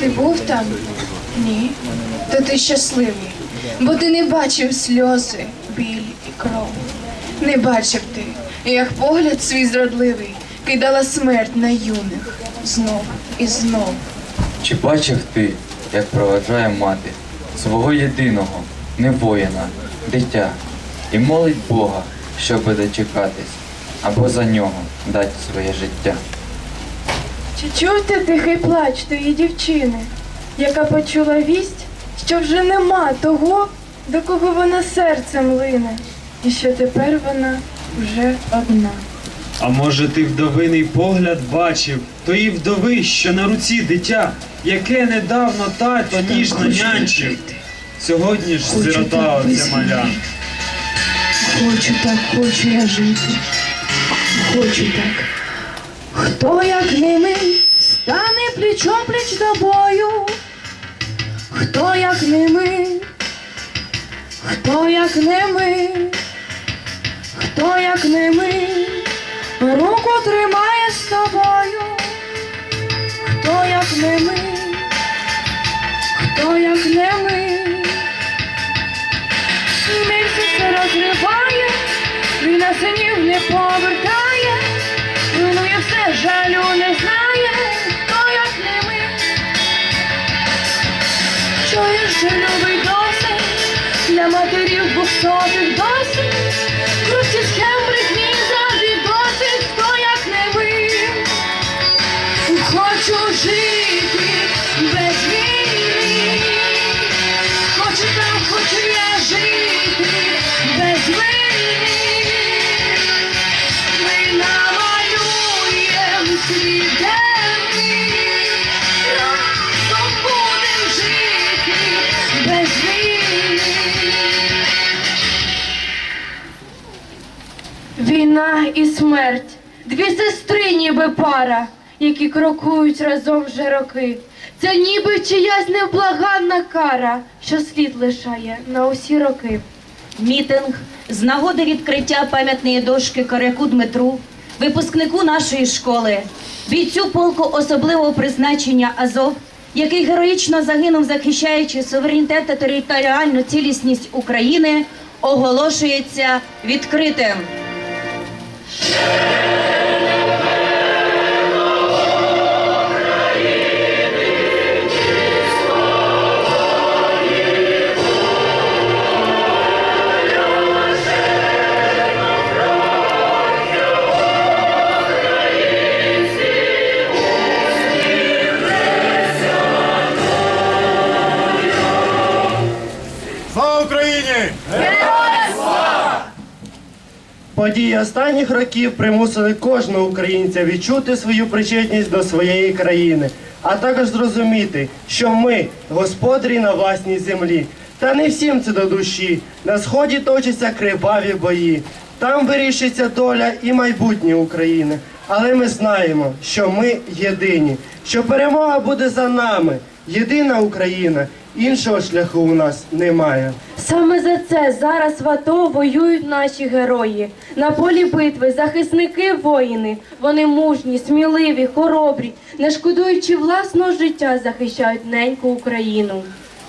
Ти був там? Ні. То ти щасливий, бо ти не бачив сльози, біль і кров. Не бачив ти, як погляд свій зрадливий кидала смерть на юних знов і знов. Чи бачив ти, як проведжає мати свого єдиного, не воїна, дитя, і молить Бога, щоби дочекатись, або за нього дати своє життя? Чи чув тихий плач тої дівчини, яка почула вість, що вже нема того, до кого вона серцем лине, і що тепер вона вже одна. А може ти вдовиний погляд бачив тої вдови, що на руці дитя, яке недавно тато ніжно нянчив. Сьогодні ж сирота оця маля. Хочу так, хочу я жити. Хочу так. Хто як не ми стане плечо пліч до? Хто як не ми? Хто як не ми? Хто як не ми? Руку тримає з тобою. Хто як не ми? Хто як не ми? Місяць розриває, він на синів не повертає, Чуєш, новий досить, для матерів двохсотих досить, крутці схем дві сестри, ніби пара, які крокують разом вже роки. Це ніби чиясь невблаганна кара, що слід лишає на усі роки. Мітинг з нагоди відкриття пам'ятної дошки Коряку Дмитру, випускнику нашої школи, бійцю полку особливого призначення Азов, який героїчно загинув, захищаючи суверенітет та територіальну цілісність України, оголошується відкритим. Події останніх років примусили кожного українця відчути свою причетність до своєї країни, а також зрозуміти, що ми господарі на власній землі. Та не всім це до душі. На сході точаться криваві бої. Там вирішиться доля і майбутнє України. Але ми знаємо, що ми єдині, що перемога буде за нами. Єдина Україна, іншого шляху у нас немає. Саме за це зараз в АТО воюють наші герої. На полі битви захисники воїни. Вони мужні, сміливі, хоробрі, не шкодуючи власного життя, захищають неньку Україну.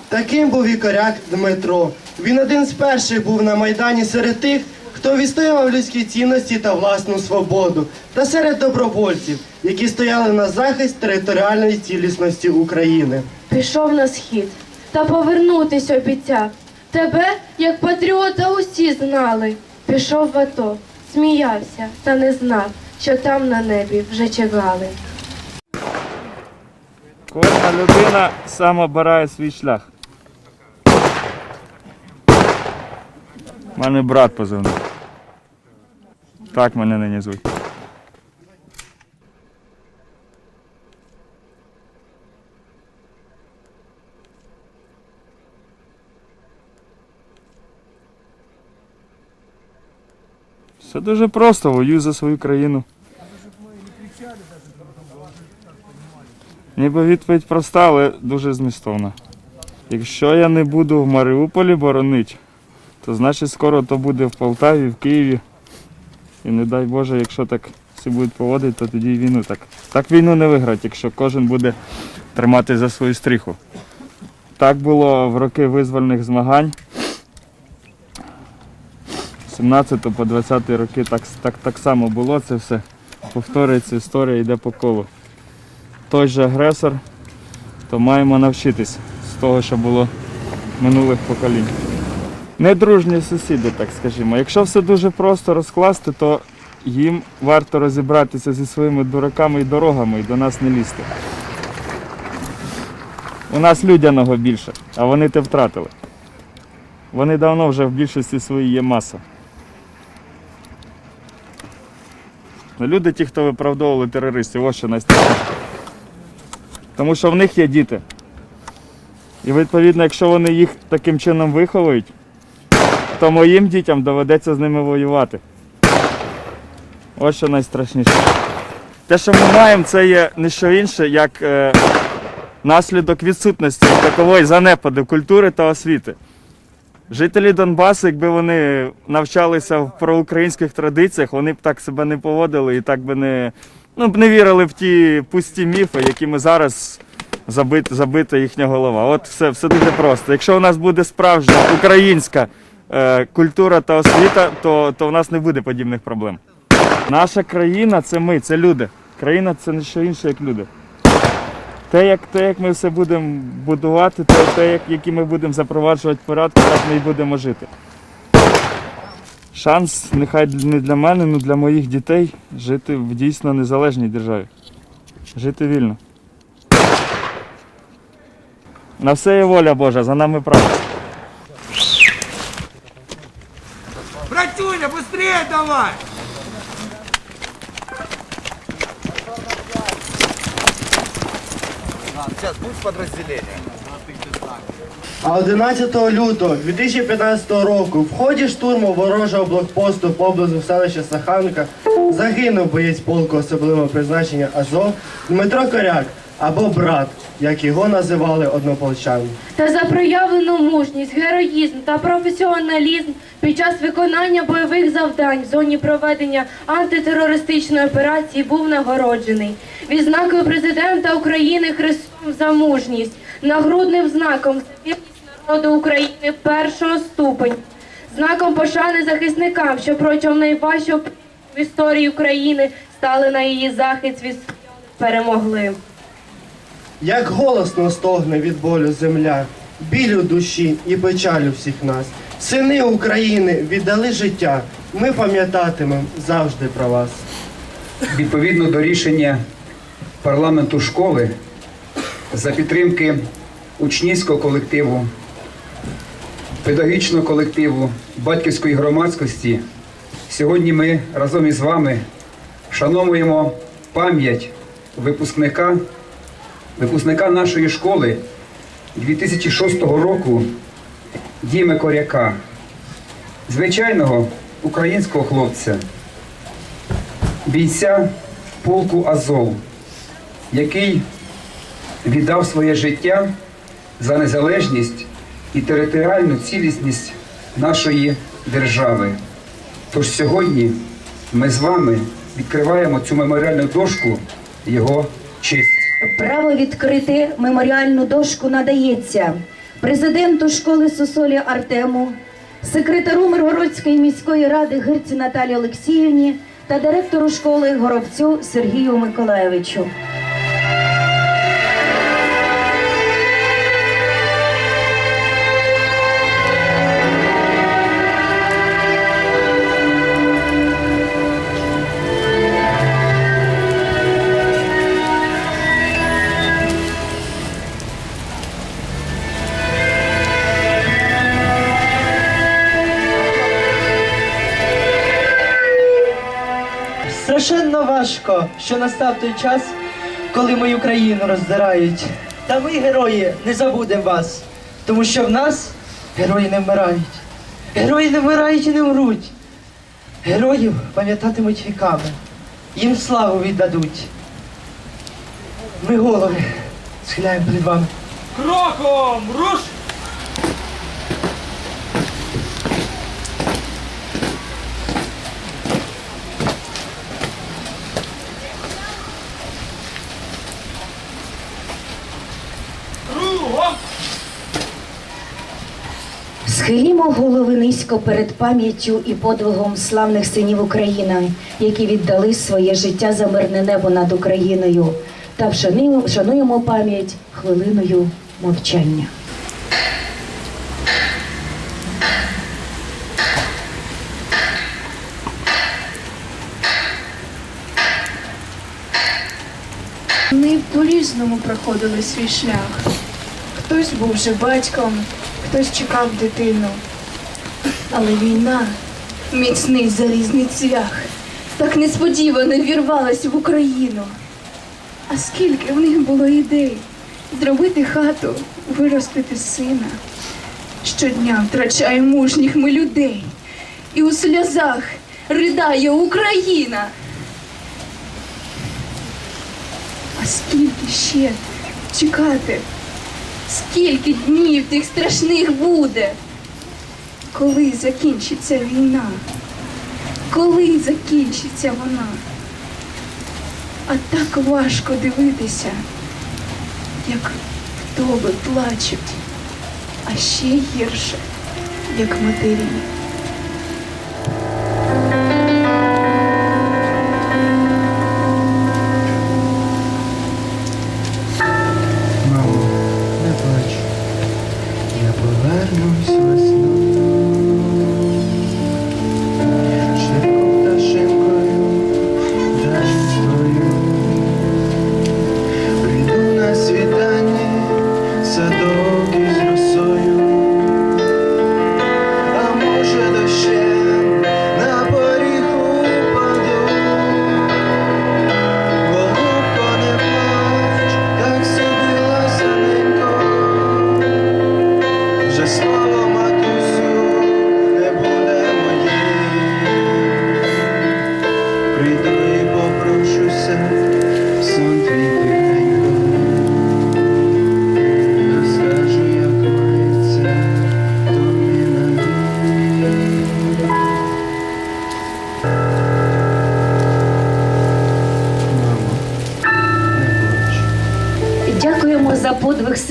Таким був і коряк Дмитро. Він один з перших був на Майдані серед тих, хто відстоював людські цінності та власну свободу, та серед добровольців, які стояли на захист територіальної цілісності України. Пішов на схід та повернутись обіцяв. Тебе, як патріота, усі знали. Пішов в АТО, сміявся та не знав, що там на небі вже чекали. Кожна людина сам обирає свій шлях. У мене брат позивний. Так мене нині звуть. Все дуже просто, воюю за свою країну. Ніби відповідь проста, але дуже змістовна. Якщо я не буду в Маріуполі боронити, то значить скоро то буде в Полтаві, в Києві. І не дай Боже, якщо так всі будуть поводити, то тоді війну так. Так війну не виграти, якщо кожен буде тримати за свою стріху. Так було в роки визвольних змагань. 17 по 20 роки так, так, так само було це все. Повторюється, історія йде по колу. Той же агресор, то маємо навчитись з того, що було минулих поколінь. Недружні сусіди, так скажімо. Якщо все дуже просто розкласти, то їм варто розібратися зі своїми дураками і дорогами і до нас не лізти. У нас людяного більше, а вони те втратили. Вони давно вже в більшості своїй є маса. Ну, Люди, ті, хто виправдовували терористів, ось що найстрашніше. Тому що в них є діти. І відповідно, якщо вони їх таким чином виховують, то моїм дітям доведеться з ними воювати. Ось що найстрашніше. Те, що ми маємо, це є не що інше, як е, наслідок відсутності такової занепаду культури та освіти. Жителі Донбасу, якби вони навчалися в проукраїнських традиціях, вони б так себе не поводили і так би не, ну, б не вірили в ті пусті міфи, якими зараз забит, забита їхня голова. От все, все дуже просто. Якщо у нас буде справжня українська культура та освіта, то, то в нас не буде подібних проблем. Наша країна це ми, це люди. Країна це не що інше, як люди. Те, як, те, як ми все будемо будувати, те, те як, які ми будемо запроваджувати порядки, так ми і будемо жити. Шанс нехай не для мене, але для моїх дітей жити в дійсно незалежній державі. Жити вільно. На все є воля Божа, за нами правда. Быстрее давай! Сейчас будет подразделение. А 11 лютого 2015 року в ході штурму ворожого блокпосту поблизу селища Саханка загинув боєць полку особливого призначення Азов Дмитро Коряк або брат, як його називали однополчани. Та за проявлену мужність, героїзм та професіоналізм під час виконання бойових завдань в зоні проведення антитерористичної операції був нагороджений відзнакою президента України Христом за мужність, нагрудним знаком за вірність народу України першого ступеня, знаком пошани захисникам, що протягом найважчого в історії України стали на її захист від перемогли. Як голосно стогне від болю земля, білю душі і печалю всіх нас. Сини України віддали життя. Ми пам'ятатимемо завжди про вас. відповідно до рішення парламенту школи за підтримки учнівського колективу, педагогічного колективу, батьківської громадськості, сьогодні ми разом із вами вшановуємо пам'ять випускника, випускника нашої школи 2006 року Діми Коряка, звичайного українського хлопця бійця полку Азов, який віддав своє життя за незалежність і територіальну цілісність нашої держави. Тож сьогодні ми з вами відкриваємо цю меморіальну дошку його честь. Право відкрити меморіальну дошку надається президенту школи Сосолі Артему, секретару Миргородської міської ради Гирці Наталі Олексіївні та директору школи Горобцю Сергію Миколаєвичу. Важко, що настав той час, коли мою країну роздирають. Та ми, герої, не забудемо вас, тому що в нас герої не вмирають. Герої не вмирають і не вмруть. Героїв пам'ятатимуть віками, їм славу віддадуть. Ми голови схиляємо перед вами. Кроком! Руш! Схилімо голови низько перед пам'яттю і подвигом славних синів України, які віддали своє життя за мирне небо над Україною, та вшануємо, пам'ять хвилиною мовчання. Вони по-різному проходили свій шлях. Хтось був вже батьком, хтось чекав дитину. Але війна, міцний залізний цвях, так несподівано вірвалась в Україну. А скільки в них було ідей зробити хату, виростити сина. Щодня втрачає мужніх ми людей, і у сльозах ридає Україна. А скільки ще чекати? Скільки днів тих страшних буде? Коли закінчиться війна? Коли закінчиться вона? А так важко дивитися, як вдоби плачуть, а ще гірше, як матері.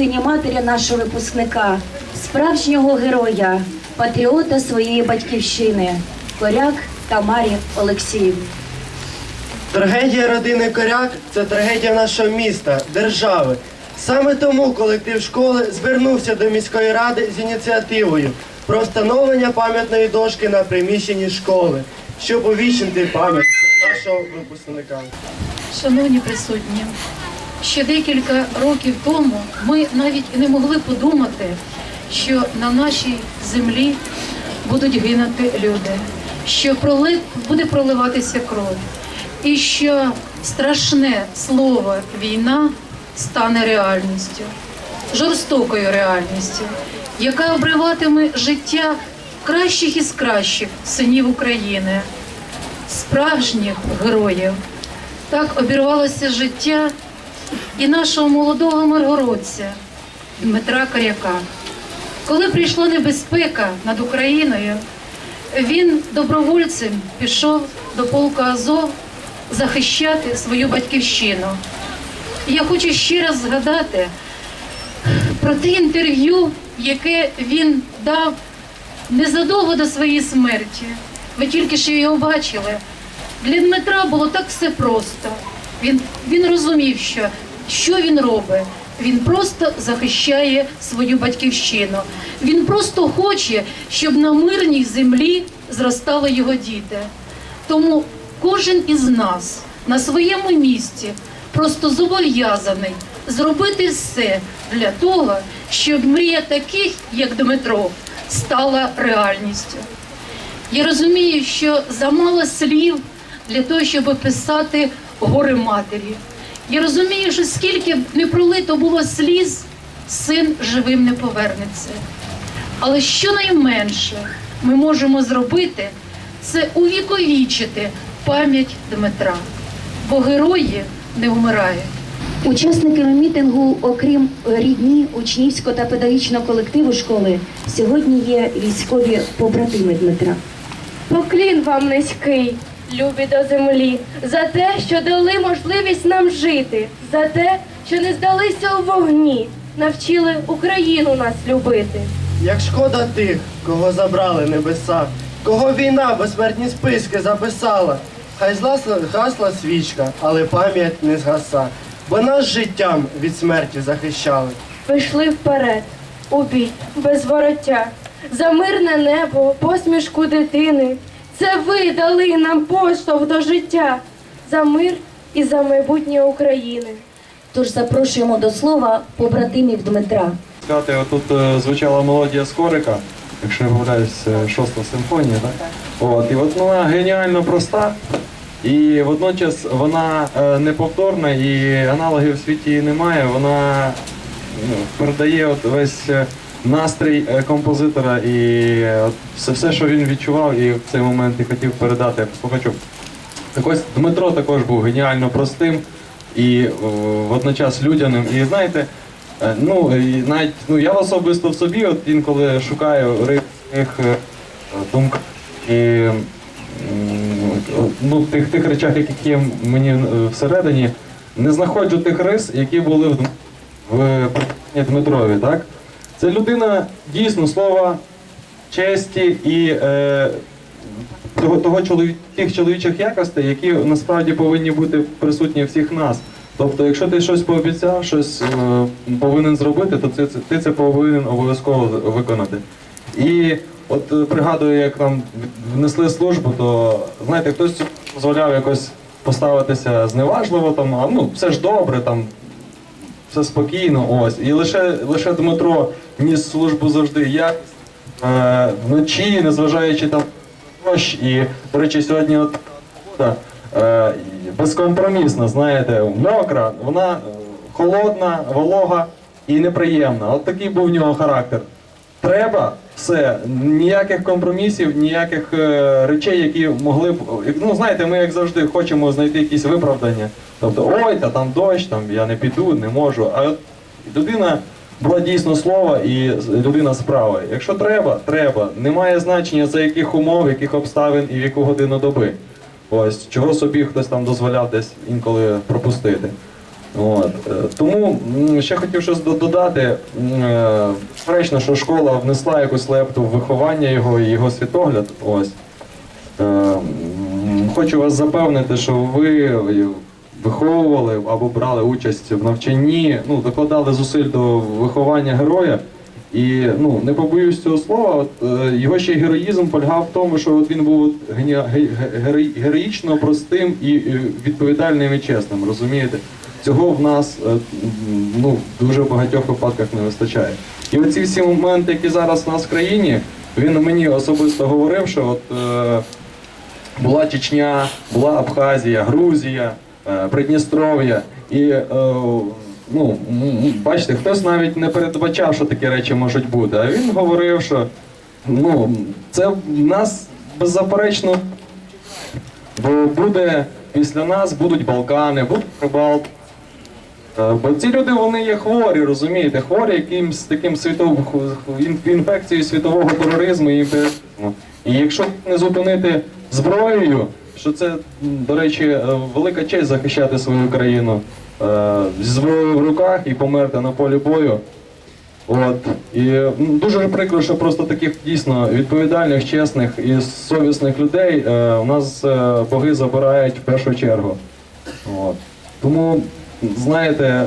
Сині матері нашого випускника, справжнього героя, патріота своєї батьківщини, коряк Тамарі Олексіївні. Трагедія родини Коряк це трагедія нашого міста, держави. Саме тому колектив школи звернувся до міської ради з ініціативою про встановлення пам'ятної дошки на приміщенні школи, щоб увічнити пам'ять нашого випускника. Шановні присутні, ще декілька років тому ми навіть не могли подумати, що на нашій землі будуть гинути люди, що проли- буде проливатися кров, і що страшне слово війна стане реальністю, жорстокою реальністю, яка обриватиме життя кращих із кращих синів України, справжніх героїв. Так обірвалося життя і нашого молодого миргородця Дмитра Коряка. Коли прийшла небезпека над Україною, він добровольцем пішов до полку Азов захищати свою батьківщину. І я хочу ще раз згадати про те інтерв'ю, яке він дав незадовго до своєї смерті. Ви тільки що його бачили. Для Дмитра було так все просто. Він, він розумів, що, що він робить. Він просто захищає свою батьківщину. Він просто хоче, щоб на мирній землі зростали його діти. Тому кожен із нас на своєму місці просто зобов'язаний зробити все для того, щоб мрія таких, як Дмитро, стала реальністю. Я розумію, що замало слів для того, щоб описати горе матері. Я розумію, що скільки б не пролито було сліз, син живим не повернеться. Але щонайменше ми можемо зробити це увіковічити пам'ять Дмитра, бо герої не вмирають. Учасниками мітингу, окрім рідні учнівського та педагогічного колективу школи, сьогодні є військові побратими Дмитра. Поклін вам низький, любі до землі, за те, що дали можливість нам жити, за те, що не здалися у вогні, навчили Україну нас любити. Як шкода тих, кого забрали небеса, кого війна безсмертні списки записала. Хай згасла, гасла свічка, але пам'ять не згаса, бо нас життям від смерті захищали. Ви йшли вперед, у бій, без вороття, за мирне небо, посмішку дитини. Це ви дали нам поштовх до життя, за мир і за майбутнє України. Тож запрошуємо до слова побратимів Дмитра. Сказати, отут е, звучала мелодія Скорика, якщо не помиляюсь, шоста симфонія, так? От, і от вона геніально проста, і водночас вона е, неповторна, і аналогів в світі немає. Вона ну, передає от весь е, настрій е, композитора і е, все, все, що він відчував і в цей момент і хотів передати слухачу. Так ось Дмитро також був геніально простим і о, водночас людяним. І знаєте, е, ну і навіть ну я особисто в собі, от інколи шукаю рих е, думок і ну, тих тих речах, які мені е, всередині, не знаходжу тих рис, які були в, в Дмитрові. Так? Це людина дійсно слова честі і е, того, того чолові, тих чоловічих якостей, які насправді повинні бути присутні всіх нас. Тобто, якщо ти щось пообіцяв, щось е, повинен зробити, то це, ти це повинен обов'язково виконати. І от е, пригадую, як нам внесли службу, то знаєте, хтось дозволяв якось поставитися зневажливо, там, а ну все ж добре, там все спокійно, ось. І лише, лише Дмитро ніс службу завжди як е, вночі, незважаючи там дощ. І, до речі, сьогодні от погода е, безкомпромісна, знаєте, мокра, вона е, холодна, волога і неприємна. От такий був в нього характер. Треба все, ніяких компромісів, ніяких е, речей, які могли б. Ну, знаєте, ми як завжди хочемо знайти якісь виправдання. Тобто, ой, та там дощ, там я не піду, не можу. А от людина була дійсно слова і людина справи. Якщо треба, треба. Немає значення за яких умов, яких обставин і в яку годину доби. Ось чого собі хтось там дозволяв десь інколи пропустити. От. е, Тому ще хотів щось додати. Е, що школа внесла якусь лепту в виховання його і його світогляд. Ось. Е, Хочу вас запевнити, що ви виховували або брали участь в навчанні, ну, докладали зусиль до виховання героя. І ну, не побоюсь цього слова, от, е, його ще героїзм полягав в тому, що от він був от геніа- ге- ге- герой- героїчно простим і відповідальним і чесним, розумієте? Цього в нас е, ну, в дуже багатьох випадках не вистачає. І оці всі моменти, які зараз у нас в країні, він мені особисто говорив, що от, е, була Чечня, була Абхазія, Грузія, Придністров'я. І е, ну, бачите, хтось навіть не передбачав, що такі речі можуть бути. А він говорив, що ну, це нас беззаперечно, бо буде після нас будуть Балкани, будуть Прибалти. Е, Бо ці люди вони є хворі, розумієте, хворі якимсь таким світовим інфекцією світового тероризму і. І якщо не зупинити зброєю, що це, до речі, е, велика честь захищати свою країну е, зі зброєю в руках і померти на полі бою. От. І дуже прикро, що просто таких дійсно відповідальних, чесних і совісних людей е, у нас боги забирають в першу чергу. От. Тому, знаєте,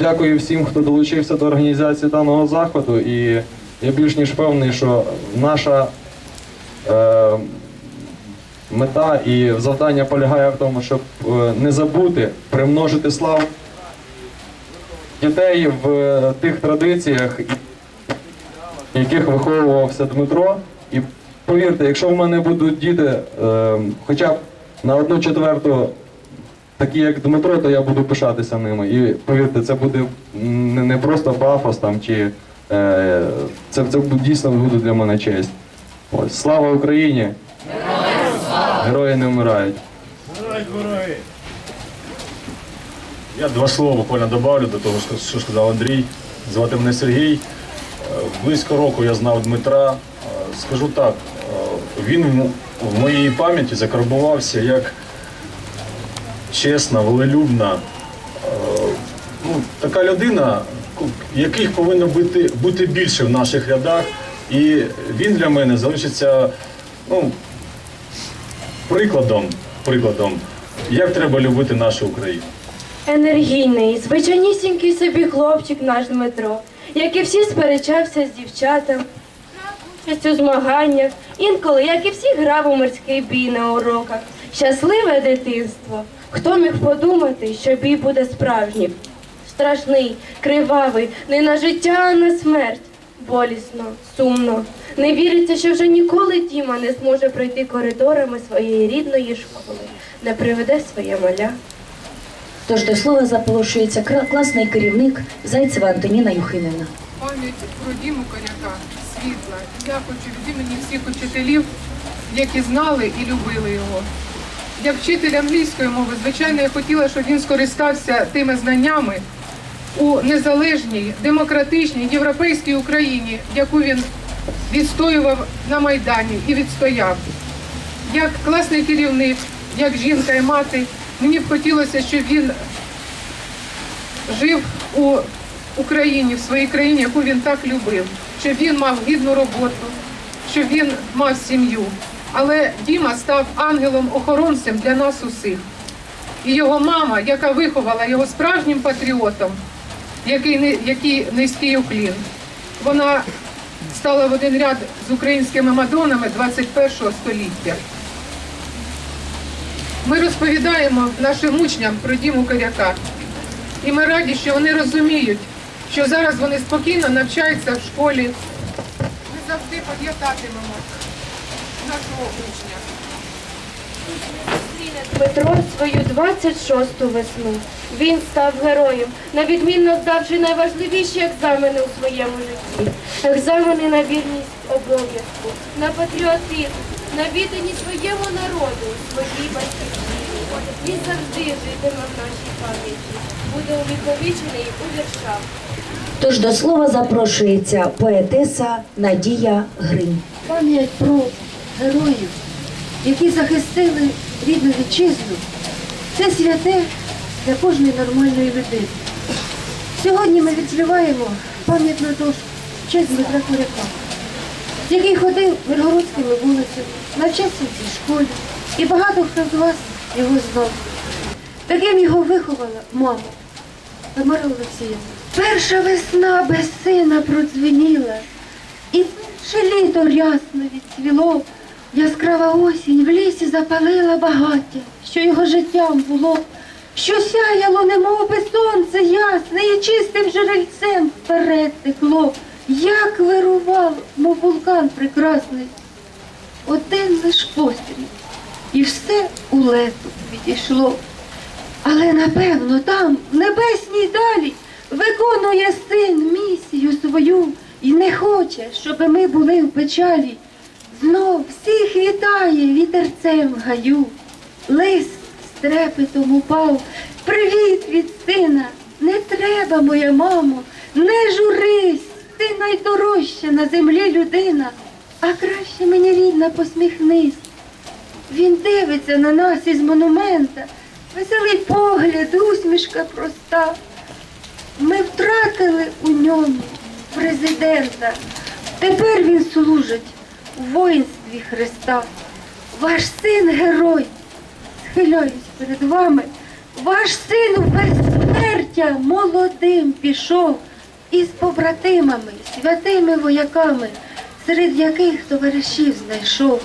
дякую всім, хто долучився до організації даного заходу. І я більш ніж певний, що наша мета і завдання полягає в тому, щоб е, не забути примножити славу дітей в е, тих традиціях, в яких виховувався Дмитро. І повірте, якщо в мене будуть діти е, хоча б на одну четверту такі, як Дмитро, то я буду пишатися ними. І повірте, це буде не, просто пафос там чи це, це дійсно буде для мене честь. Ось, слава Україні! Герої не вмирають. Я два слова буквально добавлю до того, що- сказав Андрій. Звати мене Сергій. Е, Близько року я знав Дмитра. Е, Скажу так, е, він в моїй пам'яті закарбувався як чесна, волелюбна, ну, така людина, яких повинно бути, бути більше в наших рядах. І він для мене залишиться ну, прикладом, прикладом, як треба любити нашу Україну. Енергійний, звичайнісінький собі хлопчик наш Дмитро, як і всі сперечався з дівчатам, брав участь у змаганнях, інколи, як і всі, грав у морський бій на уроках. Щасливе дитинство. Хто міг подумати, що бій буде справжнім? Страшний, кривавий, не на життя, а на смерть. Болісно, сумно. Не віриться, що вже ніколи Діма не зможе пройти коридорами своєї рідної школи, не приведе своє маля. Тож до слова запрошується класний керівник Зайцева Антоніна Юхимівна. пам'ять про Діму Коряка світла. Я хочу від імені всіх учителів, які знали і любили його. Як вчитель англійської мови, звичайно, я хотіла, щоб він скористався тими знаннями у незалежній, демократичній, європейській Україні, яку він відстоював на Майдані і відстояв. Як класний керівник, як жінка і мати, мені б хотілося, щоб він жив у Україні, в своїй країні, яку він так любив, щоб він мав гідну роботу, щоб він мав сім'ю. Але Діма став ангелом-охоронцем для нас усіх. І його мама, яка виховала його справжнім патріотом, який, який низький уклін, вона стала в один ряд з українськими мадонами 21 століття. Ми розповідаємо нашим учням про Діму Коряка. І ми раді, що вони розуміють, що зараз вони спокійно навчаються в школі. Ми завжди пам'ятатимемо нашого учня. Дмитро свою 26-ту весну. Він став героєм, на відмінно здавши найважливіші екзамени у своєму житті. Екзамени на вірність обов'язку, на патріотизм, на відданість своєму народу, своїй батьківщині. Він завжди житиме в нашій пам'яті, буде увіковічений у віршах. Тож до слова запрошується поетеса Надія Гринь. Пам'ять про героїв, які захистили рідну вітчизну, це святе для кожної нормальної людини. Сьогодні ми відкриваємо пам'ятну дошку в честь Дмитра Куряка, який ходив Миргородськими вулицями, навчався в цій школі, і багато хто з вас його знав. Таким його виховала мама Тамара Олексіївна. Перша весна без сина продзвеніла, і перше літо рясно відцвіло, яскрава осінь в лісі запалила багаття, що його життям було, що сяяло, немов сонце ясне, і чистим жерельцем вперед текло, як вирував, мов вулкан прекрасний. Один лиш постріл, і все у лету відійшло. Але напевно там, в небесній далі, виконує син місію свою і не хоче, щоб ми були в печалі. Знов всіх вітає вітерцем гаю. Лист з трепетом упав. Привіт від сина. Не треба, моя мамо, не журись, ти найдорожча на землі людина. А краще мені рідна посміхнись. Він дивиться на нас із монумента, веселий погляд, усмішка проста. Ми втратили у ньому президента. Тепер він служить у воїнстві Христа. Ваш син герой, схиляюсь перед вами. Ваш син в безсмертя молодим пішов із побратимами, святими вояками, серед яких товаришів знайшов.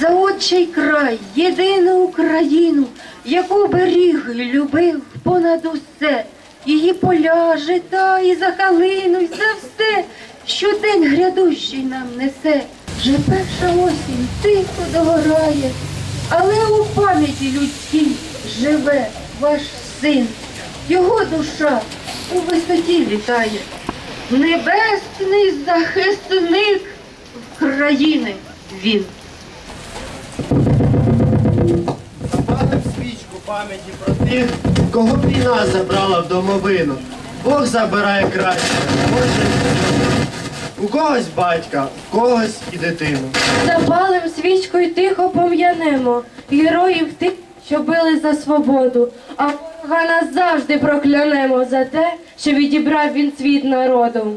За отчий край, єдину Україну, яку беріг і любив понад усе, її поля, жита і за калину, і за все, що день грядущий нам несе. Вже перша осінь тихо догорає, але у пам'яті людській живе ваш син, його душа у висоті літає. Небесний захисник України він. Запалим свічку пам'яті про тих, кого війна забрала в домовину. Бог забирає краще, може, у когось батька, у когось і дитину. Запалим свічку й тихо пом'янемо героїв тих, що били за свободу, а ворога нас завжди проклянемо за те, що відібрав він світ народу.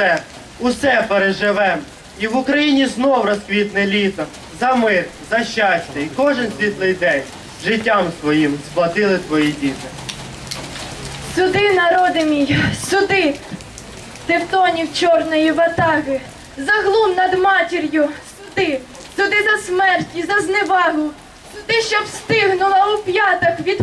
Все, усе переживемо. І в Україні знов розквітне літо. За мир, за щастя, і кожен світлий день життям своїм сплатили твої діти. Суди, народи мій, суди, тевтонів чорної ватаги, за глум над матір'ю, суди, суди за смерть і за зневагу, суди, щоб стигнула у п'ятах від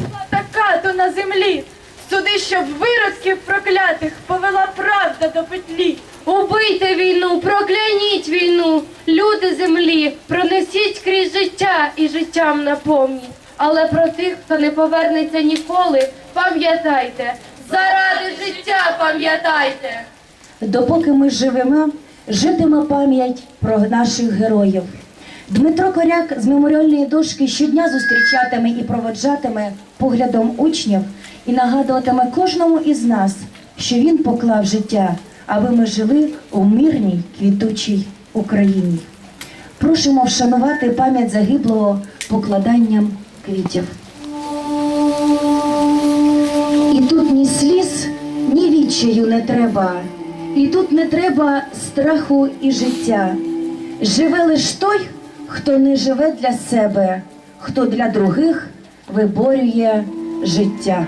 кату на землі, суди, щоб виродків проклятих повела правда до петлі. Убийте війну, прокляніть війну, люди землі, пронесіть крізь життя і життям наповніть. Але про тих, хто не повернеться ніколи, пам'ятайте, заради життя пам'ятайте. Допоки ми живемо, житиме пам'ять про наших героїв. Дмитро Коряк з меморіальної дошки щодня зустрічатиме і проводжатиме поглядом учнів і нагадуватиме кожному із нас, що він поклав життя, аби ми жили у мирній квітучій Україні. Просимо вшанувати пам'ять загиблого покладанням квітів. І тут ні сліз, ні відчаю не треба, і тут не треба страху і життя. Живе лиш той, хто не живе для себе, хто для других виборює життя.